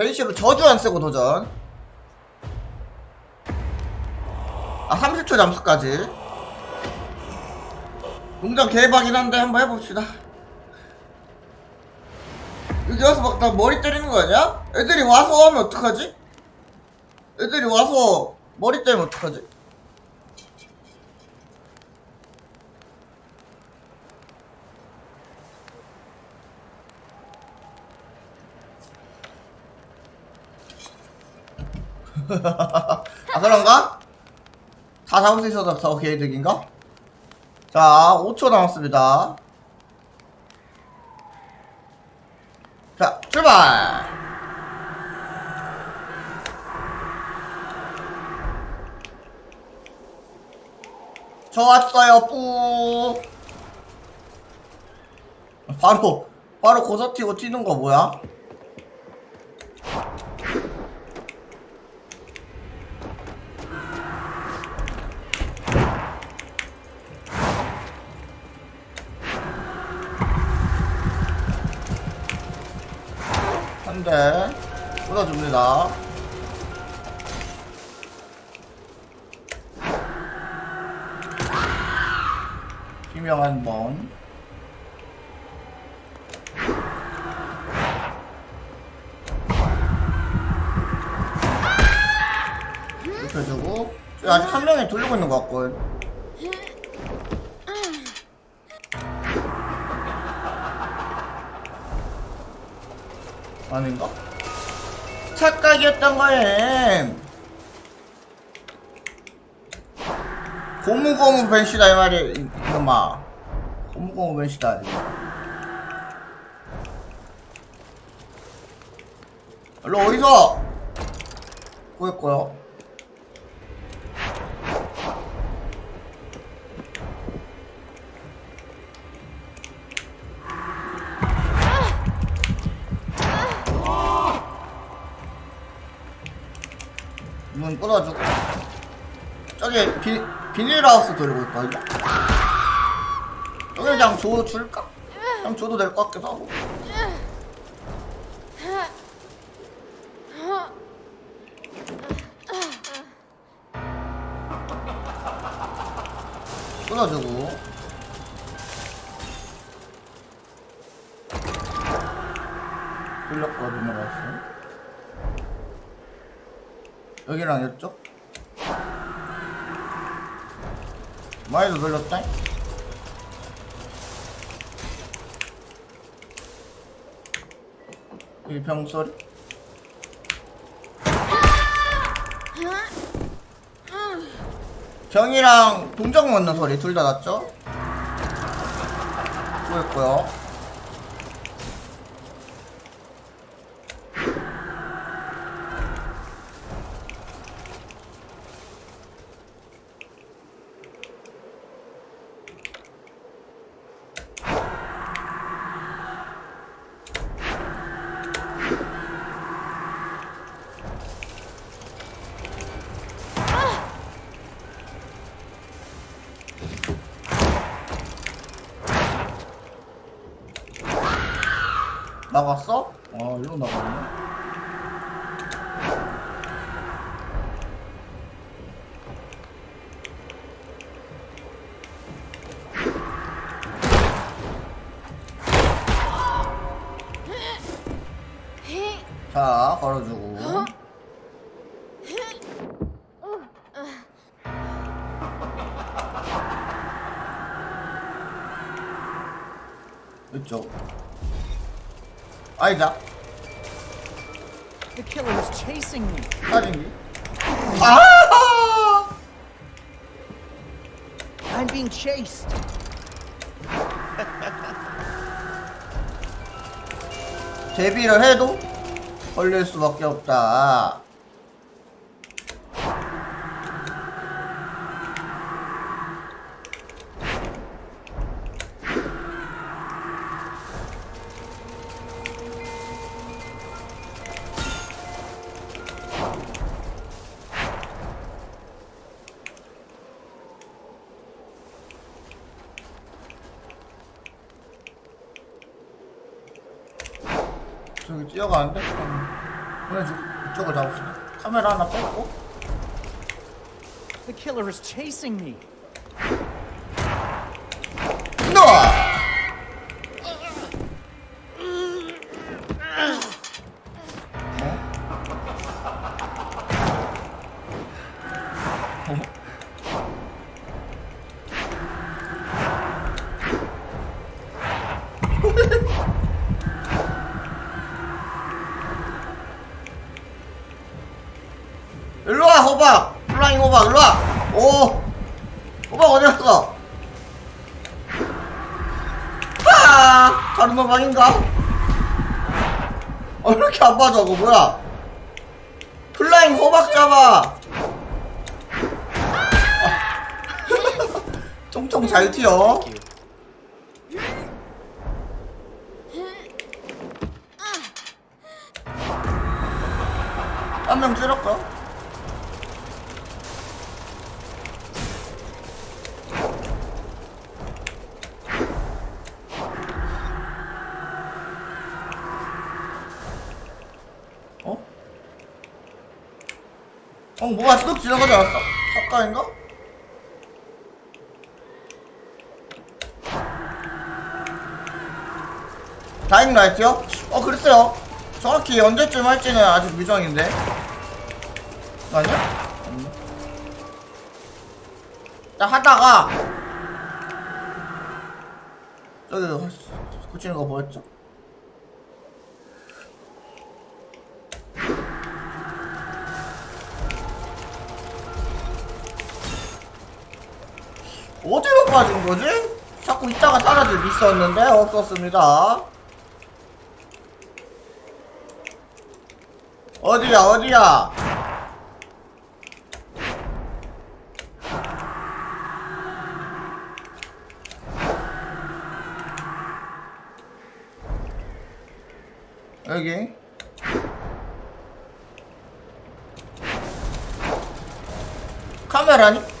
벤시로 저주 안 쓰고 도전. 아, 30초 잠수까지. 농장 개박이긴 한데 한번 해봅시다. 여기 와서 막 나 머리 때리는 거 아니야? 애들이 와서 하면 어떡하지? 애들이 와서 머리 때리면 어떡하지? 아 그런가? 다 잡을 수 있어서 더 개이득인가? 자 5초 남았습니다 자 출발 저 왔어요 뿌 바로 바로 고서 튀고 튀는 거 뭐야? 한대 쏟아줍니다. 비명 한 번. 눕혀주고 아직 한 명이 돌리고 있는 것 같군. 아닌가? 착각이었던 거예요. 고무고무 벤시다 이 말이야 이놈아. 고무고무 벤시다. 일로 어디서? 구했고요. 끊어주고. 저기 비, 비닐하우스 돌리고 있거든요. 저기 그냥 줘 줄까? 그냥 줘도 될 것 같기도 하고. 끊어주고 돌렸거든요 말씀 여기랑 이쪽? 많이도 돌렸다. 여기 병소리? 병이랑 동정 맞는 소리 둘 다 났죠? 수고했고요 나갔어? 아 일로 나갔네 자 걸어주고 아이자 The killer is chasing me. 사진기 아 I'm being chased. 데뷔를 해도 걸릴 수밖에 없다 저기 뛰어가는데? 보내주고 이쪽을 잡읍시다 카메라 하나 뺐고 The killer is chasing me. 아 다른 호박인가 어 이렇게 안 맞아 그거 뭐야 플라잉 호박 잡아 아. 총총 잘 튀어 한명 찌를까? 뭐가 쑥 지나가지 않았어? 작가인가? 다잉 라이트요? 어 글쎄요 정확히 언제쯤 할지는 아직 미정인데 아니야? 없네. 자 하다가 저기 고치는 거 보였죠? 어디로 빠진 거지? 자꾸 있다가 사라질 있었는데 없었습니다. 어디야 어디야? 여기 카메라니?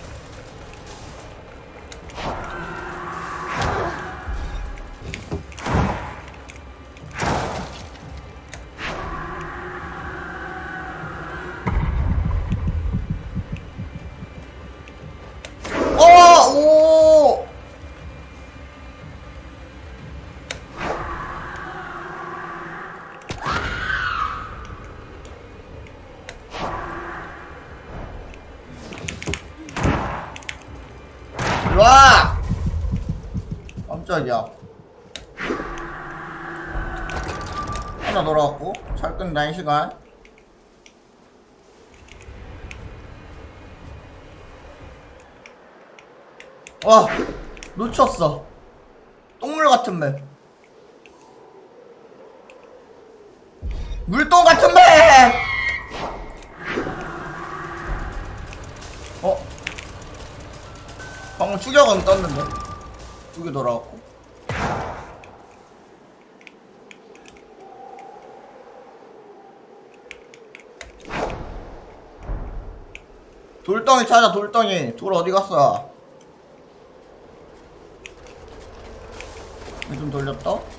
일로와! 깜짝이야. 하나 돌아왔고, 잘 끝난 시간. 와 놓쳤어 똥물 같은 맵 물똥 같은 맵 어? 방금 추격은 떴는데? 두 개 돌아왔고. 돌덩이 찾아 돌덩이. 돌 어디 갔어? 좀 돌렸다.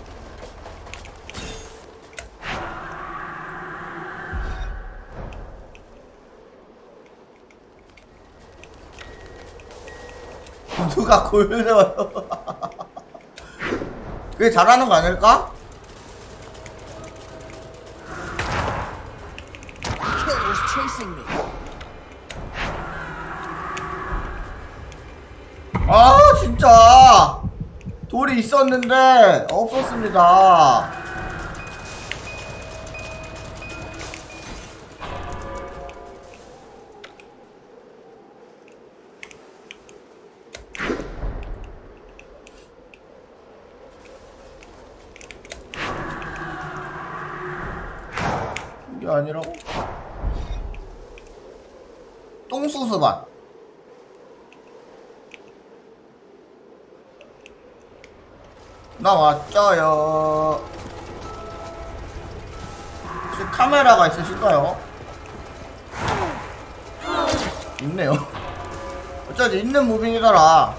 누가 골려요? 그게 잘하는 거 아닐까? The killer is chasing me. 아 진짜 돌이 있었는데 없었습니다. 아니라고? 똥수수반 나왔죠요. 혹시 카메라가 있으실까요? 있네요. 어쩌지 있는 무빙이더라.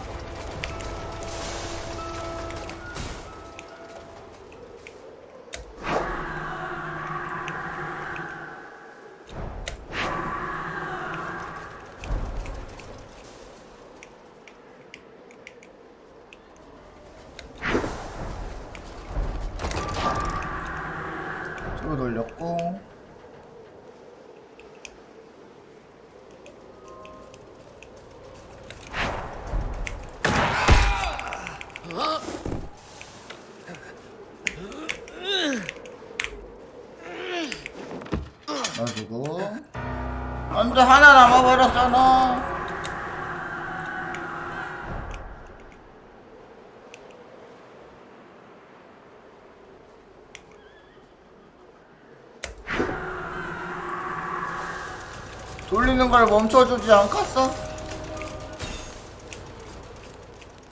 안돼 하나 남아버렸잖아 돌리는 걸 멈춰주지 않겠어?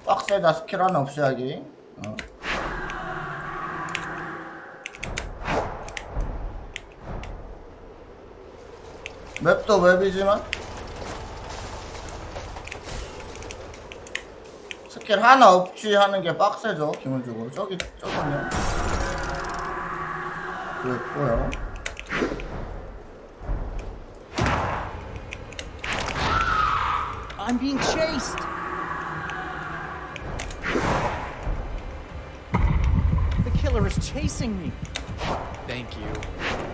빡세다 스킬 하나 하기 어. 맵도 맵이지만 스킬 하나 없이 하는 게 빡세죠 기본적으로 저기 저거요 그랬고요 I'm being chased. The killer is chasing me. Thank you.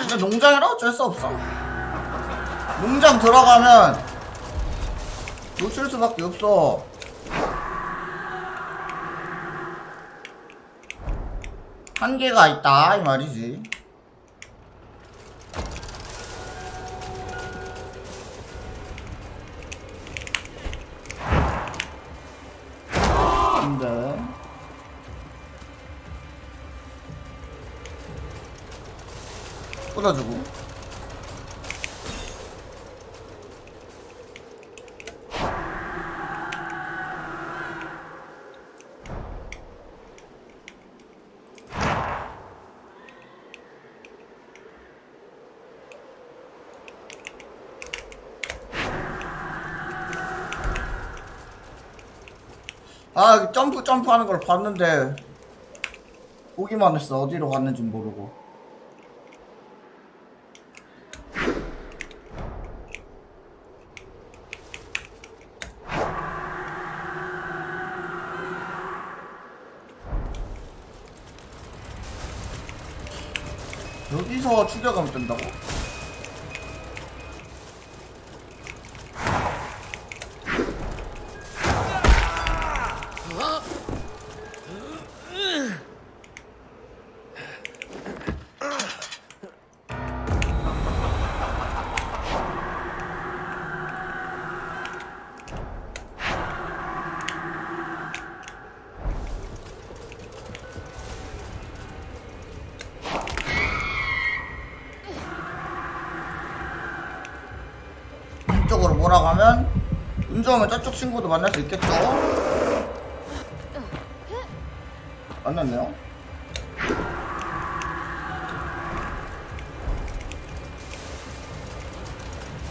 근데 농장이라 어쩔 수 없어. 농장 들어가면 놓칠 수밖에 없어. 한계가 있다 이 말이지 꽂아주고. 아 점프 점프 하는 걸 봤는데 보기만 했어. 어디로 갔는지 모르고 여기서 추격하면 된다고? 운 좋으면 저쪽 친구도 만날 수 있겠죠? 만났네요.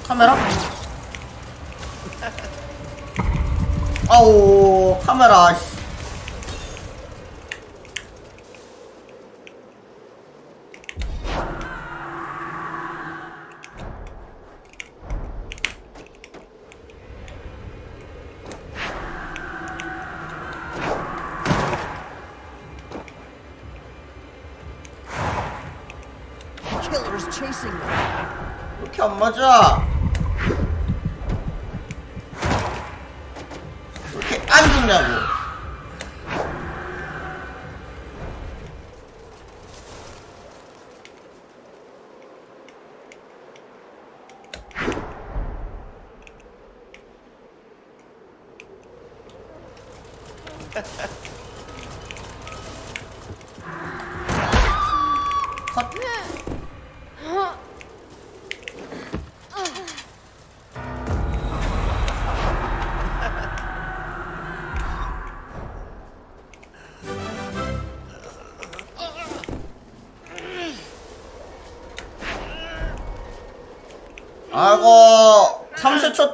카메라? 아우 카메라 씨. Is chasing me. 이렇게 안 맞아. 왜 이렇게 안 죽냐고.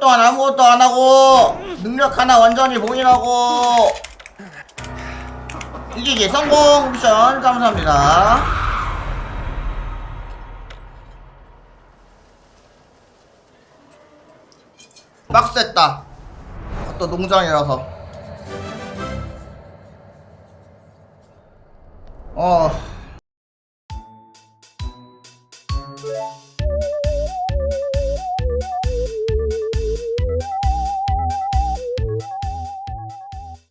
30초 동안 아무것도 안 하고 능력 하나 완전히 봉인하고. 이기기 성공 미션. 감사합니다. 빡셌다. 또 농장이라서. 어